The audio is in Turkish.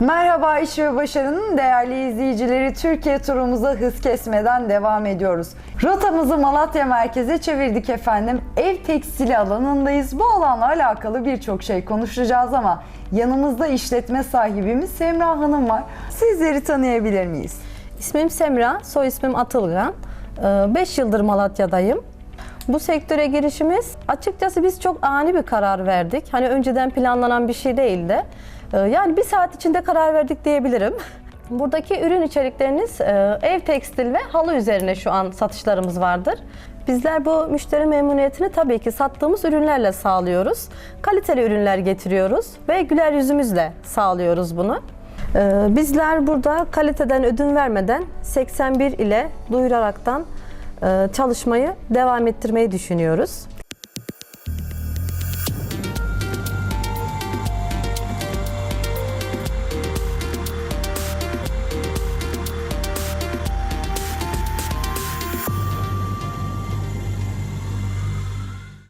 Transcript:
Merhaba İş ve Başarı'nın değerli izleyicileri Türkiye turumuza hız kesmeden devam ediyoruz. Rotamızı Malatya merkeze çevirdik efendim. Ev tekstili alanındayız. Bu alanla alakalı birçok şey konuşacağız ama yanımızda işletme sahibimiz Semra Hanım var. Sizleri tanıyabilir miyiz? İsmim Semra, soy ismim Atılgan. 5 yıldır Malatya'dayım. Bu sektöre girişimiz açıkçası biz çok ani bir karar verdik. Hani önceden planlanan bir şey değildi. Ee, Yani bir saat içinde karar verdik diyebilirim. Buradaki ürün içerikleriniz e, ev tekstil ve halı üzerine şu an satışlarımız vardır. Bizler bu müşteri memnuniyetini tabii ki sattığımız ürünlerle sağlıyoruz. Kaliteli ürünler getiriyoruz ve güler yüzümüzle sağlıyoruz bunu. Ee, Bizler burada kaliteden ödün vermeden 81 ile duyuraraktan e, çalışmayı devam ettirmeyi düşünüyoruz.